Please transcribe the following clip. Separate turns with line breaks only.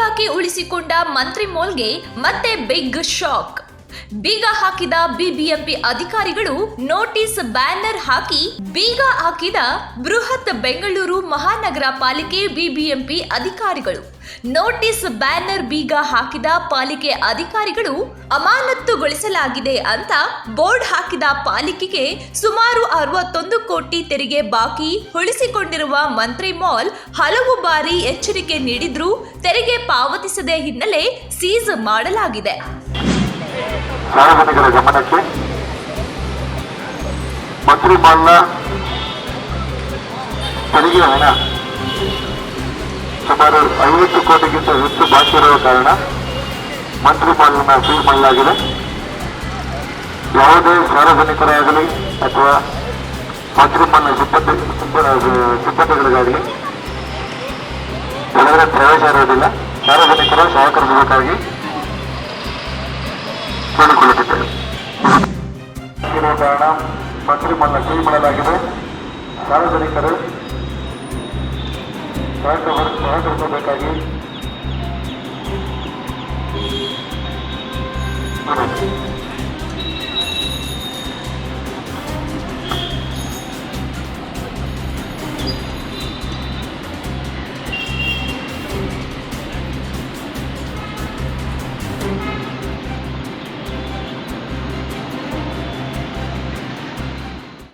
ಬಾಕಿ ಉಳಿಸಿಕೊಂಡ ಮಂತ್ರಿ ಮೋಲ್ಗೆ ಮತ್ತೆ ಬಿಗ್ ಶಾಕ್. ಬೀಗ ಹಾಕಿದ ಬಿಬಿಎಂಪಿ ಅಧಿಕಾರಿಗಳು ನೋಟಿಸ್ ಬ್ಯಾನರ್ ಹಾಕಿ ಬೀಗ ಹಾಕಿದ ಬೃಹತ್ ಬೆಂಗಳೂರು ಮಹಾನಗರ ಪಾಲಿಕೆ ಬಿಬಿಎಂಪಿ ಅಧಿಕಾರಿಗಳು. ನೋಟಿಸ್ ಬ್ಯಾನರ್ ಬೀಗ ಹಾಕಿದ ಪಾಲಿಕೆ ಅಧಿಕಾರಿಗಳು ಅಮಾನತ್ತುಗೊಳಿಸಲಾಗಿದೆ ಅಂತ ಬೋರ್ಡ್ ಹಾಕಿದ ಪಾಲಿಕೆಗೆ ಸುಮಾರು ಅರವತ್ತೊಂದು ಕೋಟಿ ತೆರಿಗೆ ಬಾಕಿ ಉಳಿಸಿಕೊಂಡಿರುವ ಮಂತ್ರಿ ಮಾಲ್ ಹಲವು ಬಾರಿ ಎಚ್ಚರಿಕೆ ನೀಡಿದ್ರೂ ತೆರಿಗೆ ಪಾವತಿಸದೇ ಹಿನ್ನೆಲೆ ಸೀಜ್ ಮಾಡಲಾಗಿದೆ.
ಸಾರ್ವಜನಿಕರ ಗಮನಕ್ಕೆ. ಮಂತ್ರಿ ಮಾಲ್ನ ತೆರಿಗೆ ಹಣ ಸುಮಾರು ಐವತ್ತು ಕೋಟಿಗಿಂತ ಹೆಚ್ಚು ಬಾಕಿ ಇರುವ ಕಾರಣ ಮಂತ್ರಿ ಮಾಲ್ನ ಸೀಲ್ ಮಾಡಲಾಗಿದೆ ಯಾವುದೇ ಸಾರ್ವಜನಿಕರಾಗಲಿ ಅಥವಾ ಮಂತ್ರಿ ಮಾಲ್ನ ಸಿಬ್ಬಂದಿ ಸಿಬ್ಬ- ಸಿಬ್ಬಂದಿಗಳಿಗಾಗಲಿ ಒಳಗಡೆ ಪ್ರವೇಶ ಇರುವುದಿಲ್ಲ ಸಾರ್ವಜನಿಕರು ಸಹಕರಿಸಬೇಕಾಗಿ ಕೇಳಿಕೊಳ್ಳುತ್ತಿದ್ದೇವೆ ಇರುವ ಕಾರಣ ಮಂತ್ರಿ ಮನ್ನ ಮಾಡಲಾಗಿದೆ ಸಾರ್ವಜನಿಕರು ಸಹಕರಿಸಬೇಕಾಗಿ Thank ವಿನಂತಿ.